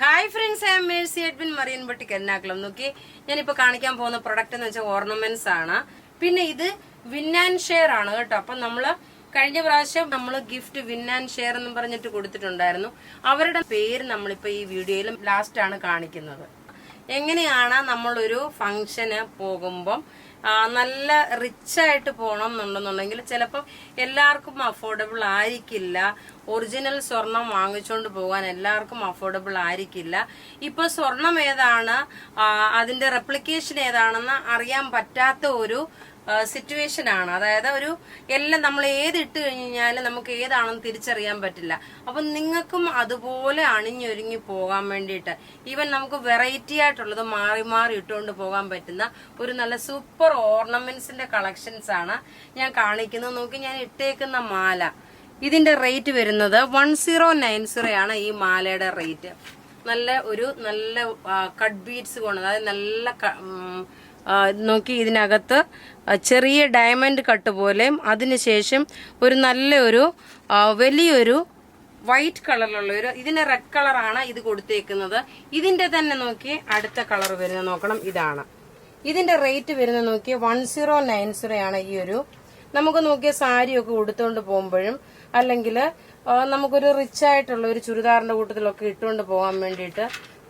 Hi friends I am Mercy Edwin Marian boutique Ernakulam നോക്കി ഞാനിപ്പോൾ കാണിക്കാൻ പോകുന്ന പ്രൊഡക്റ്റ് എന്ന് വെച്ചാൽ ഓർണമെന്റ്സ് ആണ്. പിന്നെ ഇത് വിൻ ആൻഡ് ഷെയർ ആണ് കേട്ടോ. അപ്പം നമ്മൾ കഴിഞ്ഞ പ്രാവശ്യം നമ്മൾ ഗിഫ്റ്റ് വിൻ ആൻഡ് ഷെയർ എന്ന് പറഞ്ഞിട്ട് കൊടുത്തിട്ടുണ്ടായിരുന്നു. അവരുടെ പേര് നമ്മളിപ്പോൾ ഈ വീഡിയോയിൽ ലാസ്റ്റാണ് കാണിക്കുന്നത്. എങ്ങനെയാണ് നമ്മളൊരു ഫംഗ്ഷന് പോകുമ്പം നല്ല റിച്ച് ആയിട്ട് പോകണം എന്നുണ്ടെന്നുണ്ടെങ്കിൽ ചിലപ്പം എല്ലാവർക്കും അഫോർഡബിൾ ആയിരിക്കില്ല. ഒറിജിനൽ സ്വർണം വാങ്ങിച്ചുകൊണ്ട് പോകാൻ എല്ലാവർക്കും അഫോർഡബിൾ ആയിരിക്കില്ല. ഇപ്പൊ സ്വർണം ഏതാണ്? അതിന്റെ റെപ്ലിക്കേഷൻ ഏതാണെന്ന് അറിയാൻ പറ്റാത്ത ഒരു സിറ്റുവേഷൻ ആണ്. അതായത് ഒരു എല്ലാം നമ്മൾ ഏത് ഇട്ട് കഴിഞ്ഞാലും നമുക്ക് ഏതാണെന്ന് തിരിച്ചറിയാൻ പറ്റില്ല. അപ്പൊ നിങ്ങൾക്കും അതുപോലെ അണിഞ്ഞൊരുങ്ങി പോകാൻ വേണ്ടിയിട്ട് ഈവൻ നമുക്ക് വെറൈറ്റി ആയിട്ടുള്ളത് മാറി മാറി ഇട്ടുകൊണ്ട് പോകാൻ പറ്റുന്ന ഒരു നല്ല സൂപ്പർ ഓർണമെന്റ്സിന്റെ കളക്ഷൻസ് ആണ് ഞാൻ കാണിക്കുന്നത്. നോക്കി ഞാൻ ഇട്ടേക്കുന്ന മാല. ഇതിന്റെ റേറ്റ് വരുന്നത് വൺ സീറോ നയൻ സീറോ ആണ് ഈ മാലയുടെ റേറ്റ് നല്ല ഒരു നല്ല കട്ട് ബീഡ്സ് കൊണ്ട് അതായത് നല്ല നോക്കി ഇതിനകത്ത് ചെറിയ ഡയമണ്ട് കട്ട് പോലെയും അതിനുശേഷം ഒരു നല്ലൊരു വലിയൊരു വൈറ്റ് കളറിലുള്ള ഒരു ഇതിന് റെഡ് കളറാണ് ഇത് കൊടുത്തേക്കുന്നത്. ഇതിന്റെ തന്നെ നോക്കി അടുത്ത കളർ വരുന്ന നോക്കണം ഇതാണ്. ഇതിന്റെ റേറ്റ് വരുന്ന നോക്കി വൺ സീറോ നയൻ സീറോ ആണ് ഈ ഒരു. നമുക്ക് നോക്കിയ സാരിയൊക്കെ ഉടുത്തുകൊണ്ട് പോകുമ്പോഴും അല്ലെങ്കിൽ നമുക്കൊരു റിച്ച് ആയിട്ടുള്ള ഒരു ചുരിദാറിന്റെ കൂട്ടത്തിലൊക്കെ ഇട്ടുകൊണ്ട് പോകാൻ വേണ്ടിയിട്ട്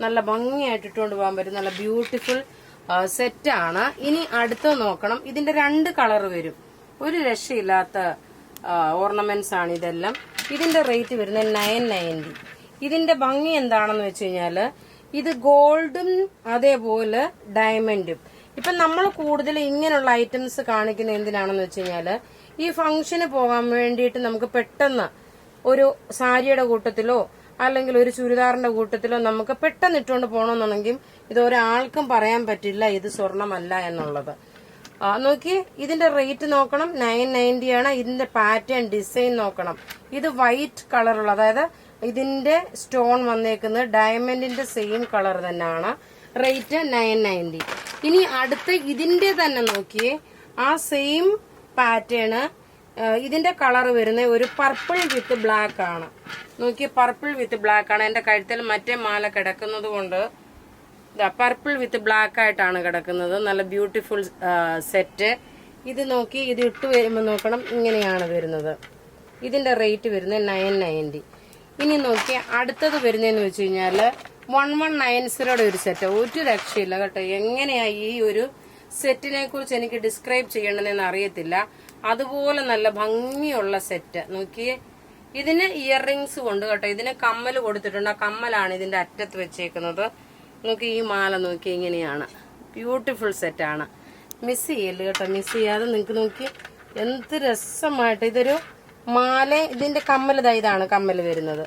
നല്ല ഭംഗിയായിട്ട് ഇട്ടുകൊണ്ട് പോകാൻ പറ്റും. നല്ല ബ്യൂട്ടിഫുൾ സെറ്റാണ്. ഇനി അടുത്ത് നോക്കണം. ഇതിന്റെ രണ്ട് കളർ വരും. ഒരു രക്ഷയില്ലാത്ത ഓർണമെന്റ്സ് ആണ് ഇതെല്ലാം. ഇതിന്റെ റേറ്റ് വരുന്നത് നയൻ നയന്റി. ഇതിന്റെ ഭംഗി എന്താണെന്ന് വെച്ച് കഴിഞ്ഞാൽ ഇത് ഗോൾഡും അതേപോലെ ഡയമണ്ടും. ഇപ്പൊ നമ്മൾ കൂടുതൽ ഇങ്ങനെയുള്ള ഐറ്റംസ് കാണിക്കുന്ന എന്തിനാണെന്ന് വെച്ച് കഴിഞ്ഞാൽ ഈ ഫംഗ്ഷന് പോകാൻ വേണ്ടിയിട്ട് നമുക്ക് പെട്ടെന്ന് ഒരു സാരിയുടെ കൂട്ടത്തിലോ അല്ലെങ്കിൽ ഒരു ചുരിദാറിന്റെ കൂട്ടത്തിലോ നമുക്ക് പെട്ടെന്ന് ഇട്ടുകൊണ്ട് പോകണമെന്നുണ്ടെങ്കിൽ ഇത് ഒരാൾക്കും പറയാൻ പറ്റില്ല ഇത് സ്വർണമല്ല എന്നുള്ളത്. നോക്കി ഇതിന്റെ റേറ്റ് നോക്കണം നയൻ നയന്റി ആണ്. ഇതിന്റെ പാറ്റേൺ ഡിസൈൻ നോക്കണം. ഇത് വൈറ്റ് കളറുള്ള അതായത് ഇതിന്റെ സ്റ്റോൺ വന്നേക്കുന്നത് ഡയമണ്ടിന്റെ സെയിം കളർ തന്നെയാണ്. റേറ്റ് നയൻ നയന്റി ഇനി അടുത്ത ഇതിന്റെ തന്നെ നോക്കിയേ ആ സെയിം പാറ്റേൺ ഇതിന്റെ കളർ വരുന്ന ഒരു പർപ്പിൾ വിത്ത് ബ്ലാക്ക് ആണ്. നോക്കി പർപ്പിൾ വിത്ത് ബ്ലാക്ക് ആണ്. എന്റെ കഴുത്തിൽ മറ്റേ മാല കിടക്കുന്നത് കൊണ്ട് പർപ്പിൾ വിത്ത് ബ്ലാക്ക് ആയിട്ടാണ് കിടക്കുന്നത്. നല്ല ബ്യൂട്ടിഫുൾ സെറ്റ് ഇത് നോക്കി ഇത് ഇട്ട് വരുമ്പോൾ നോക്കണം ഇങ്ങനെയാണ് വരുന്നത്. ഇതിന്റെ റേറ്റ് വരുന്നത് നയൻ നയന്റി ഇനി നോക്കി അടുത്തത് വരുന്നതെന്ന് വെച്ച് കഴിഞ്ഞാൽ വൺ വൺ നയൻ സീറോയുടെ ഒരു സെറ്റ് ഒരു രക്ഷയില്ല കേട്ടോ. എങ്ങനെയാ ഈ ഒരു സെറ്റിനെ കുറിച്ച് എനിക്ക് ഡിസ്ക്രൈബ് ചെയ്യണമെന്ന് അറിയത്തില്ല. അതുപോലെ നല്ല ഭംഗിയുള്ള സെറ്റ് നോക്കിയേ. ഇതിന് ഇയർ റിങ്സ് കൊണ്ട് കേട്ടോ ഇതിന് കമ്മൽ കൊടുത്തിട്ടുണ്ട്. ആ കമ്മലാണ് ഇതിന്റെ അറ്റത്ത് വെച്ചേക്കുന്നത്. നോക്കി ഈ മാല നോക്കി ഇങ്ങനെയാണ്. ബ്യൂട്ടിഫുൾ സെറ്റാണ് മിസ് ചെയ്യല്ലേ കേട്ടോ മിസ് ചെയ്യാതെ നിങ്ങൾക്ക് നോക്കി എന്ത് രസമായിട്ട് ഇതൊരു മാല ഇതിന്റെ കമ്മൽ ഇതാണ് കമ്മൽ വരുന്നത്.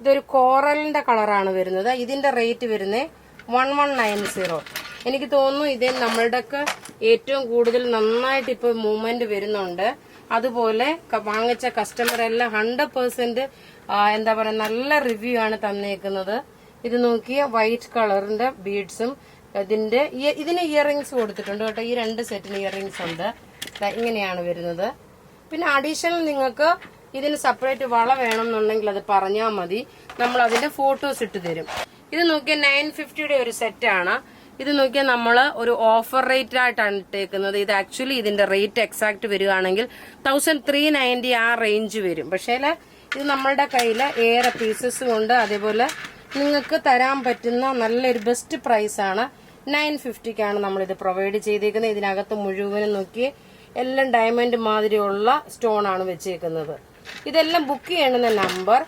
ഇതൊരു കോറലിന്റെ കളറാണ് വരുന്നത്. ഇതിന്റെ റേറ്റ് വരുന്നത് വൺ വൺ നയൻ സീറോ എനിക്ക് തോന്നുന്നു ഇത് നമ്മളുടെയൊക്കെ ഏറ്റവും കൂടുതൽ നന്നായിട്ട് ഇപ്പൊ മൂവ്മെന്റ് വരുന്നുണ്ട്. അതുപോലെ വാങ്ങിച്ച കസ്റ്റമർ എല്ലാം ഹൺഡ്രഡ് പെർസെന്റ് എന്താ പറയാ നല്ല റിവ്യൂ ആണ് തന്നേക്കുന്നത്. ഇത് നോക്കിയ വൈറ്റ് കളറിന്റെ ബീഡ്സും ഇതിന്റെ ഇതിന് ഇയറിങ്സ് കൊടുത്തിട്ടുണ്ട് കേട്ടോ. ഈ രണ്ട് സെറ്റിന് ഇയറിങ്സ് ഉണ്ട്. ഇങ്ങനെയാണ് വരുന്നത്. പിന്നെ അഡീഷണൽ നിങ്ങൾക്ക് ഇതിന് സെപ്പറേറ്റ് വള വേണമെന്നുണ്ടെങ്കിൽ അത് പറഞ്ഞാൽ മതി. നമ്മൾ അതിന്റെ ഫോട്ടോസ് ഇട്ട് തരും. ഇത് നോക്കിയ നയൻ ഫിഫ്റ്റിയുടെ ഒരു സെറ്റാണ് ഇത് നോക്കിയാൽ നമ്മൾ ഒരു ഓഫർ റേറ്റ് ആയിട്ടാണ് ഇട്ടേക്കുന്നത്. ഇത് ആക്ച്വലി ഇതിന്റെ റേറ്റ് എക്സാക്ട് വരികയാണെങ്കിൽ തൗസൻഡ് ത്രീ നയന്റി ആ റേഞ്ച് വരും. പക്ഷേ ഇത് നമ്മളുടെ കയ്യിൽ ഏറെ പീസസ് ഉണ്ട്. അതേപോലെ നിങ്ങൾക്ക് തരാൻ പറ്റുന്ന നല്ലൊരു ബെസ്റ്റ് പ്രൈസ് ആണ്. നയൻ ഫിഫ്റ്റിക്കാണ് നമ്മൾ ഇത് പ്രൊവൈഡ് ചെയ്തേക്കുന്നത്. ഇതിനകത്ത് മുഴുവനും നോക്കി എല്ലാം ഡയമണ്ട് മാതിരിയുള്ള സ്റ്റോൺ ആണ് വെച്ചേക്കുന്നത്. ഇതെല്ലാം ബുക്ക് ചെയ്യണമെന്ന നമ്പർ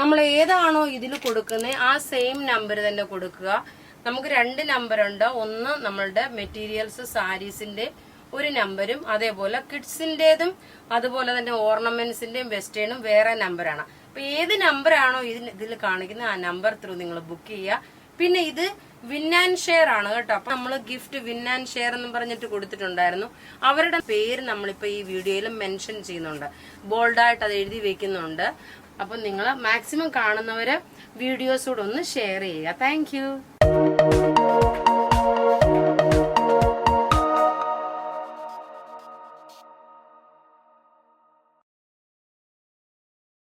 നമ്മൾ ഏതാണോ ഇതിൽ കൊടുക്കുന്നത് ആ സെയിം നമ്പർ തന്നെ കൊടുക്കുക. നമുക്ക് രണ്ട് നമ്പർ ഉണ്ട്? ഒന്ന് നമ്മളുടെ മെറ്റീരിയൽസ് സാരീസിന്റെ ഒരു നമ്പരും അതേപോലെ കിഡ്സിന്റേതും അതുപോലെ തന്നെ ഓർണമെന്റ്സിന്റെയും വെസ്റ്റേണും വേറെ നമ്പറാണ് അപ്പൊ ഏത് നമ്പറാണോ ഇതിന് ഇതിൽ കാണിക്കുന്നത് ആ നമ്പർ ത്രൂ നിങ്ങൾ ബുക്ക് ചെയ്യുക. പിന്നെ ഇത് വിൻ ആൻഡ് ഷെയർ ആണ് കേട്ടോ. അപ്പൊ നമ്മൾ ഗിഫ്റ്റ് വിൻ ആൻഡ് ഷെയർ എന്ന് പറഞ്ഞിട്ട് കൊടുത്തിട്ടുണ്ടായിരുന്നു. അവരുടെ പേര് നമ്മളിപ്പോ ഈ വീഡിയോയിൽ മെൻഷൻ ചെയ്യുന്നുണ്ട്. ബോൾഡായിട്ട് അത് എഴുതി വെക്കുന്നുണ്ട്. അപ്പൊ നിങ്ങൾ മാക്സിമം കാണുന്നവര് വീഡിയോസ് കൂടെ ഒന്ന് ഷെയർ ചെയ്യുക. താങ്ക്